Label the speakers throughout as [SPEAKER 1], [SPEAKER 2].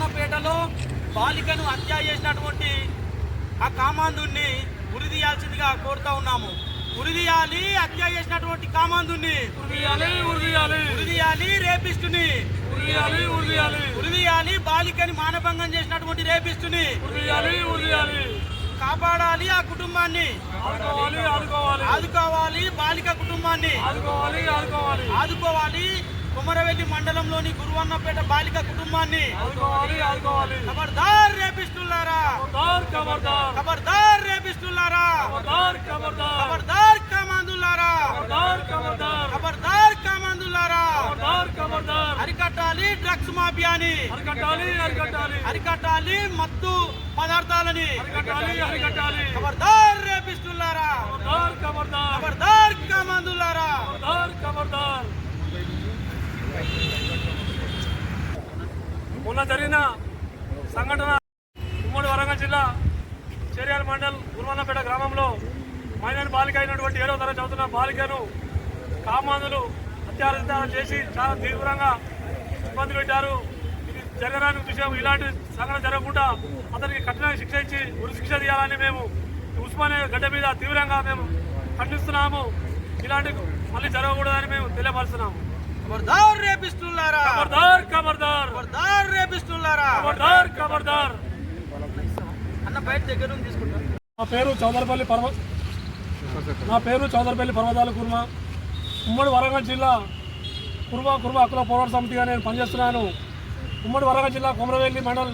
[SPEAKER 1] కళాశాలలో బాలికను హత్య చేసినటువంటి ఆ కామాంధుణ్ణి ఉరిదీయాల్సిందిగా కోరుతా ఉన్నాము. ఉరిదీయాలి హత్య చేసినటువంటి
[SPEAKER 2] ఉరియాలి
[SPEAKER 1] ఉరిదీయాలి రేపిస్టుని. ఉరిదీయాలి బాలికని మానభంగం చేసినటువంటి రేపిస్టుని.
[SPEAKER 2] ఉరియాలి
[SPEAKER 1] కాపాడాలి ఆ కుటుంబాన్ని. ఆదుకోవాలి బాలిక కుటుంబాన్ని. ఆదుకోవాలి. కుమరవెల్లి మండలంలోని గురువన్నపేట బాలిక కుటుంబాన్ని ఖబర్దార్ రేపిస్తులారా
[SPEAKER 2] ఖబర్దార్ ఖబర్దార్
[SPEAKER 1] ఖబర్దార్ కామాందులారా
[SPEAKER 2] ఖబర్దార్
[SPEAKER 1] కామాందులారా అరికట్టాలి డ్రగ్స్ మాఫియాని.
[SPEAKER 2] అరికట్టాలి
[SPEAKER 1] మత్తు పదార్థాలని. ఖబర్దార్ రేపిస్తులారా
[SPEAKER 2] ఖబర్దార్
[SPEAKER 1] కామాందులారా
[SPEAKER 2] ఖబర్దార్ మొన్న జరిగిన సంఘటన ఉమ్మడి వరంగల్ జిల్లా చేర్యాల మండల్ గురువన్నపేట గ్రామంలో మైనర్ బాలిక అయినటువంటి ఏడవ తరగతి చదువుతున్న బాలికను కామాంధులు హత్యారత చేసి చాలా తీవ్రంగా ఇబ్బంది పెట్టారు. ఇది జరగరాని విషయం ఇలాంటి సంఘటన జరగకుండా అతనికి కఠిన శిక్ష ఇచ్చి ఉరి శిక్ష తీయాలని మేము ఉస్మానియా గడ్డ మీద తీవ్రంగా మేము ఖండిస్తున్నాము. ఇలాంటి మళ్ళీ జరగకూడదని మేము తెలియపరుస్తున్నాము.
[SPEAKER 1] ఖబర్దార్ రేపిస్తులారా
[SPEAKER 2] ఖబర్దార్ ఖబర్దార్
[SPEAKER 1] ఖబర్దార్ రేపిస్తులారా
[SPEAKER 2] ఖబర్దార్ ఖబర్దార్
[SPEAKER 1] అన్న బయట దగ్గర తీసుకుంటాం
[SPEAKER 2] నా పేరు చౌదరపల్లి పర్వ నా పేరు చౌదరపల్లి పర్వతాల కుర్మ. ఉమ్మడి వరంగల్ జిల్లా కుర్మ కుర్మ హక్కుల పోరాట సమితిగా నేను పనిచేస్తున్నాను. ఉమ్మడి వరంగల్ జిల్లా కొమరవెల్లి మండల్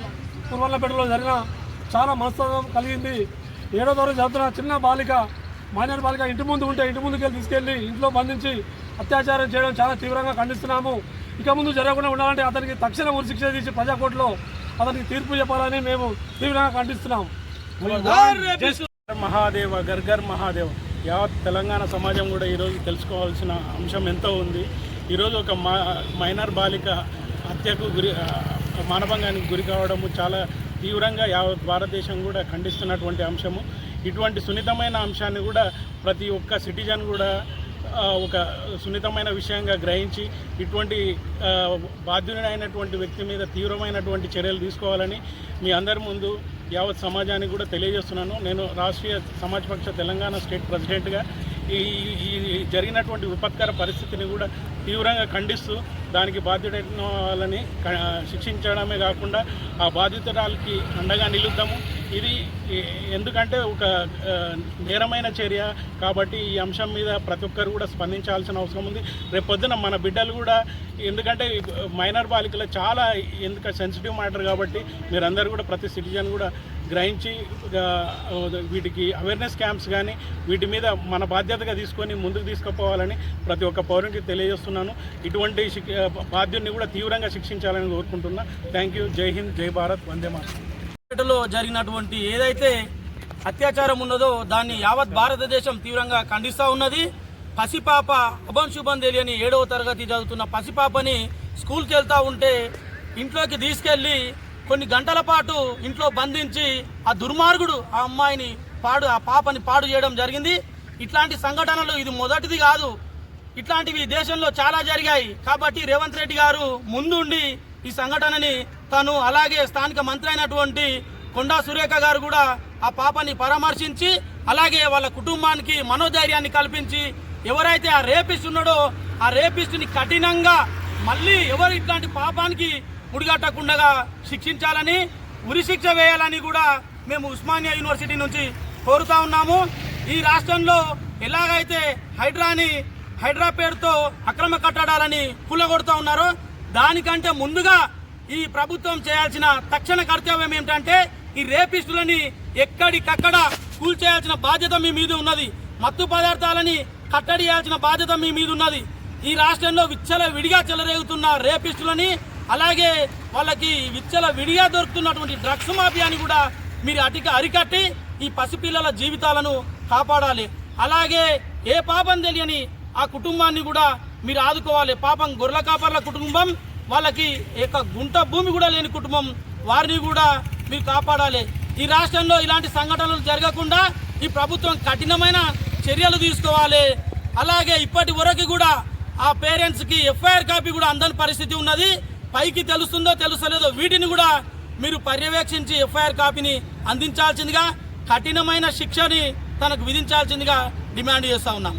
[SPEAKER 2] కుర్మల్లపేటలో జరిగిన చాలా మనస్తత్వం కలిగింది. ఏడో తరగతి చదువుతున్న చిన్న బాలిక మైనర్ బాలిక ఇంటి ముందు ఉంటే ఇంటి ముందుకు వెళ్ళి తీసుకెళ్ళి ఇంట్లో బంధించి అత్యాచారం చేయడం చాలా తీవ్రంగా ఖండిస్తున్నాము. ఇక ముందు జరగకుండా ఉండాలంటే అతనికి తక్షణ ఉరిశిక్ష తీసి ప్రజాకోర్టులో అతనికి తీర్పు చెప్పాలని మేము తీవ్రంగా ఖండిస్తున్నాము.
[SPEAKER 3] మహాదేవ గర్గర్ మహాదేవ్. యావత్ తెలంగాణ సమాజం కూడా ఈరోజు తెలుసుకోవాల్సిన అంశం ఎంతో ఉంది. ఈరోజు ఒక మా మైనర్ బాలిక హత్యకు గురి మానభంగానికి గురి కావడము చాలా తీవ్రంగా యావత్ భారతదేశం కూడా ఖండిస్తున్నటువంటి అంశము. ఇటువంటి సున్నితమైన అంశాన్ని కూడా ప్రతి ఒక్క సిటిజన్ కూడా ఒక సున్నితమైన విషయంగా గ్రహించి ఇటువంటి బాధ్యుడైనటువంటి వ్యక్తి మీద తీవ్రమైనటువంటి చర్యలు తీసుకోవాలని మీ అందరి ముందు యావత్ సమాజానికి కూడా తెలియజేస్తున్నాను. నేను రాష్ట్రీయ సమాజ్ పక్ష తెలంగాణ స్టేట్ ప్రెసిడెంట్గా ఈ ఈ జరిగినటువంటి విపత్కర పరిస్థితిని కూడా తీవ్రంగా ఖండిస్తూ దానికి బాధ్యుడైన వాళ్ళని శిక్షించడమే కాకుండా ఆ బాధితురాలకి అండగా నిలుద్దాము. ఇది ఎందుకంటే ఒక నేరమైన చర్య కాబట్టి ఈ అంశం మీద ప్రతి ఒక్కరు కూడా స్పందించాల్సిన అవసరం ఉంది. రేపు మన బిడ్డలు కూడా ఎందుకంటే మైనర్ బాలికలు చాలా ఎందుక సెన్సిటివ్ మ్యాటర్ కాబట్టి మీరందరూ కూడా ప్రతి సిటిజన్ కూడా గ్రహించి వీటికి అవేర్నెస్ క్యాంప్స్ కానీ వీటి మీద మన బాధ్యతగా తీసుకొని ముందుకు తీసుకుపోవాలని ప్రతి ఒక్క పౌరునికి తెలియజేస్తున్నాను. ఇటువంటి బాధ్యుని కూడా తీవ్రంగా శిక్షించాలని కోరుకుంటున్నా. థ్యాంక్ యూ జై హింద్ జై భారత్ వందే మాతరం
[SPEAKER 1] జరిగినటువంటి ఏదైతే అత్యాచారం ఉన్నదో దాన్ని యావత్ భారతదేశం తీవ్రంగా ఖండిస్తూ ఉన్నది. పసిపాప అభం శుభం తెలియని ఏడవ తరగతి చదువుతున్న పసిపాపని స్కూల్కి వెళ్తూ ఉంటే ఇంట్లోకి తీసుకెళ్ళి కొన్ని గంటల పాటు ఇంట్లో బంధించి ఆ దుర్మార్గుడు ఆ అమ్మాయిని పాడు ఆ పాపని పాడు చేయడం జరిగింది. ఇట్లాంటి సంఘటనలు ఇది మొదటిది కాదు. ఇట్లాంటివి దేశంలో చాలా జరిగాయి. కాబట్టి రేవంత్ రెడ్డి గారు ముందుండి ఈ సంఘటనని తను అలాగే స్థానిక మంత్రి అయినటువంటి కొండా సురేఖ గారు కూడా ఆ పాపని పరామర్శించి అలాగే వాళ్ళ కుటుంబానికి మనోధైర్యాన్ని కల్పించి ఎవరైతే ఆ రేపిస్ట్ ఉన్నాడో ఆ రేపిస్ట్ని కఠినంగా మళ్ళీ ఎవరు ఇట్లాంటి పాపానికి ముడిగట్టకుండా శిక్షించాలని ఉరిశిక్ష వేయాలని కూడా మేము ఉస్మానియా యూనివర్సిటీ నుంచి కోరుతా ఉన్నాము. ఈ రాష్ట్రంలో ఎలాగైతే హైడ్రాని హైడ్రా పేరుతో అక్రమ కట్టడాలని కూలగొడుతూ ఉన్నారో దానికంటే ముందుగా ఈ ప్రభుత్వం చేయాల్సిన తక్షణ కర్తవ్యం ఏమిటంటే ఈ రేపిస్టులని ఎక్కడికక్కడ కూల్చేయాల్సిన బాధ్యత మీ మీద ఉన్నది. మత్తు పదార్థాలని కట్టడి చేయాల్సిన బాధ్యత మీ మీద ఉన్నది. ఈ రాష్ట్రంలో విచ్చల విడిగా చెలరేగుతున్న రేపిస్టులని అలాగే వాళ్ళకి విచ్చల విడిగా దొరుకుతున్నటువంటి డ్రగ్స్ మాఫియాని కూడా మీరు అటిక అరికట్టి ఈ పసిపిల్లల జీవితాలను కాపాడాలి. అలాగే ఏ పాపం తెలియని ఆ కుటుంబాన్ని కూడా మీరు ఆదుకోవాలి. పాపం గొర్రెల కాపర్ల కుటుంబం వాళ్ళకి ఏక గుంట భూమి కూడా లేని కుటుంబం వారిని కూడా మీరు కాపాడాలి. ఈ రాష్ట్రంలో ఇలాంటి సంఘటనలు జరగకుండా ఈ ప్రభుత్వం కఠినమైన చర్యలు తీసుకోవాలి. అలాగే ఇప్పటి వరకు కూడా ఆ పేరెంట్స్కి ఎఫ్ఐఆర్ కాపీ కూడా అందని పరిస్థితి ఉన్నది. పైకి తెలుస్తుందో తెలుస్తలేదో వీటిని కూడా మీరు పర్యవేక్షించి ఎఫ్ఐఆర్ కాపీని అందించాల్సిందిగా కఠినమైన శిక్షని తనకు విధించాల్సిందిగా డిమాండ్ చేస్తా ఉన్నాం.